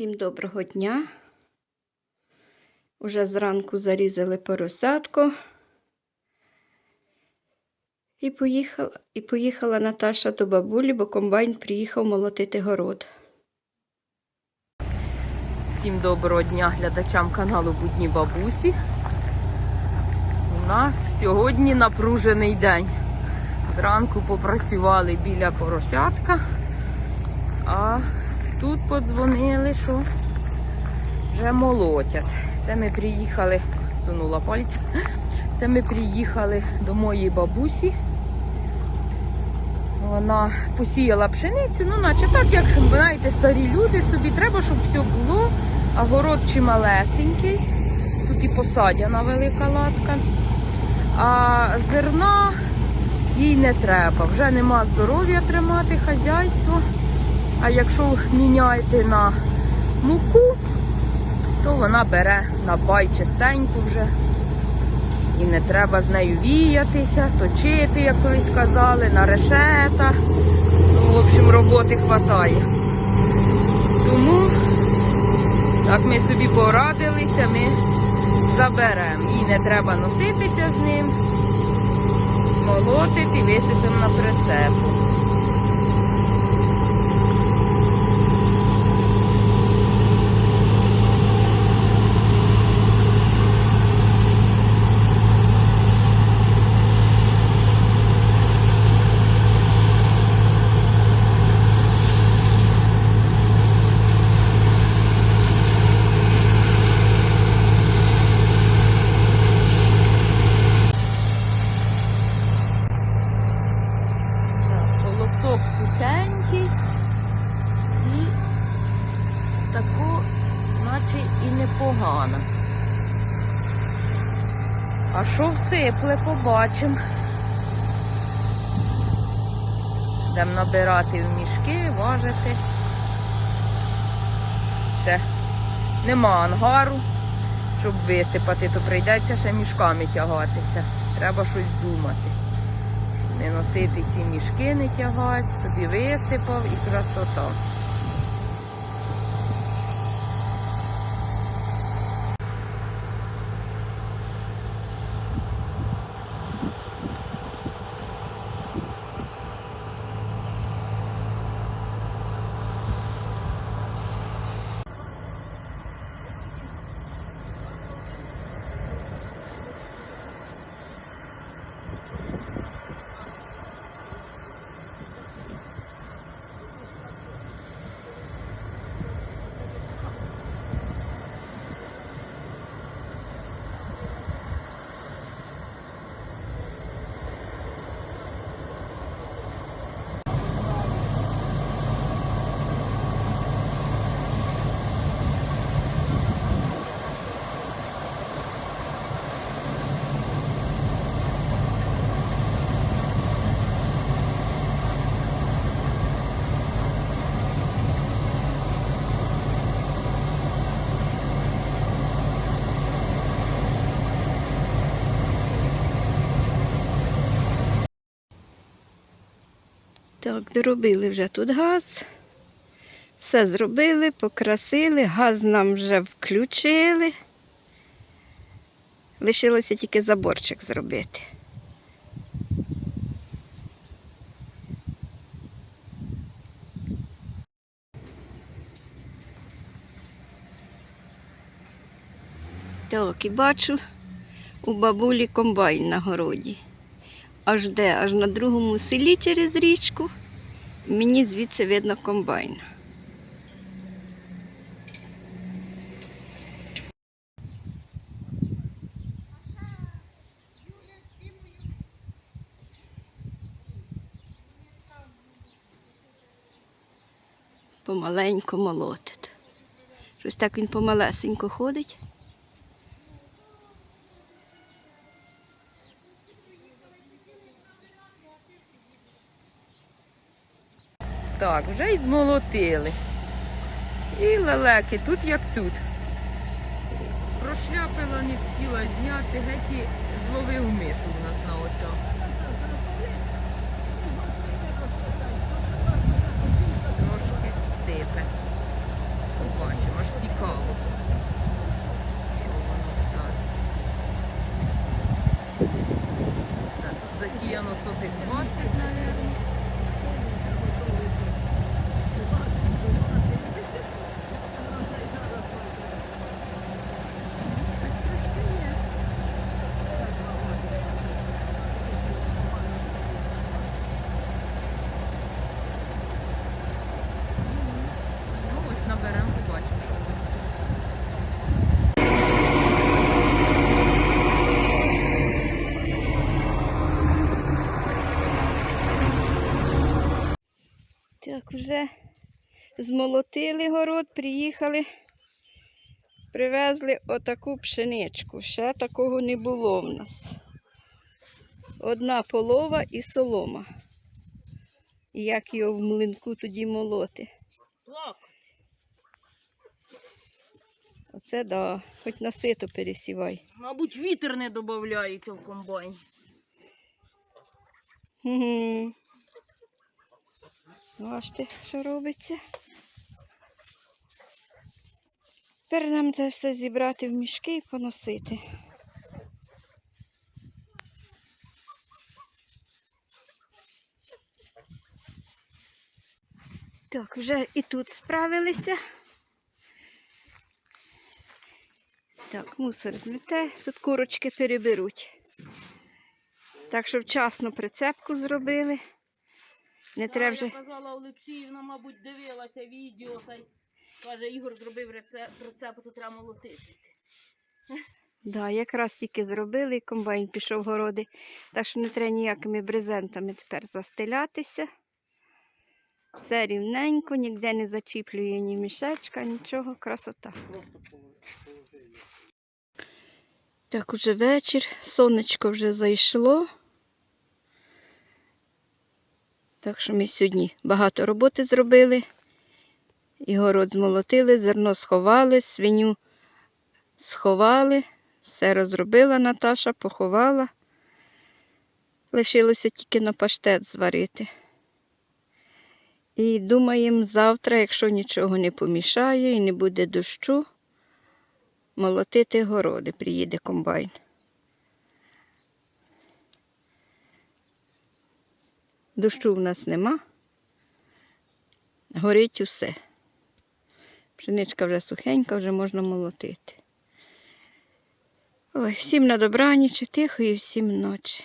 Всім доброго дня. Уже зранку зарізали поросятку. І поїхала, і поїхала Наташа до бабулі, бо комбайн приїхав молотити город. Всім доброго дня глядачам каналу Будні Бабусі. У нас сьогодні напружений день. Зранку попрацювали біля поросятка, а тут подзвонили, що вже молотять. Це ми приїхали, сунула пальця. Це ми приїхали до моєї бабусі. Вона посіяла пшеницю, ну наче так, як знаєте, старі люди собі треба, щоб все було. А город чималесенький. Тут і посадяна велика латка. А зерна їй не треба. Вже нема здоров'я тримати хазяйство. А якщо міняєте на муку, то вона бере на бай чистеньку вже. І не треба з нею віятися, точити, як колись казали, на решета. Ну, в общем, роботи хватає. Тому так ми собі порадилися, ми заберемо. Їй не треба носитися з ним, смолотити, висипемо на прицепу. Так, Колосок і таку, наче і непогано. А що всипле, побачимо. Будемо набирати в мішки, важити. Ще нема ангару, щоб висипати, то прийдеться ще мішками тягатися. Треба щось думати. Не носити ці мішки, не тягати, собі висипав і красота. Так, доробили вже тут газ. Все зробили, покрасили, газ нам вже включили. Лишилося тільки заборчик зробити. Так, і бачу у бабулі комбайн на городі. Аж де, аж на другому селі через річку. Мені звідси видно комбайн. Помаленько молотить. Щось так він помалесенько ходить. Так, вже й змолотили. І лелеки, тут як тут. Прошляпила, не встигла зняти, геть і зловив мишу у нас на очах. Трошки сипе. Побачимо. посіяно сотих 20, мабуть. Ну, ось наберемо, побачимо. що буде. Так, вже змолотили город, приїхали, привезли отаку пшеничку. Ще такого не було в нас. Одна полова і солома. І як його в млинку тоді молоти. Оце да, хоч на сито пересівай. Мабуть, вітер не додається в комбайн. Угу. Бачите, що робиться. Тепер нам це все зібрати в мішки і поносити. Так, вже і тут справилися. Так, мусор змете, тут курочки переберуть. Так що вчасно прицепку зробили. Не треба вже. Я казала Олексіївна, мабуть, дивилася відео та й каже, Ігор зробив рецепт, прицеп, то треба молотити. Да, якраз тільки зробили, і комбайн пішов в городи. Так що не треба ніякими брезентами тепер застелятися. Все рівненько, ніде не зачіплює ні мішечка, нічого, красота. Так, уже вечір, сонечко вже зайшло. Так що ми сьогодні багато роботи зробили. І город змолотили, зерно сховали, свиню сховали. Все розробила Наташа, поховала. Лишилося тільки на паштет зварити. І думаємо, завтра, якщо нічого не помішає і не буде дощу, молотити городи, приїде комбайн. Дощу в нас нема. Горить усе. Пшеничка вже сухенька, вже можна молотити. Ой, всім на добраніч, тихої, всім ночі.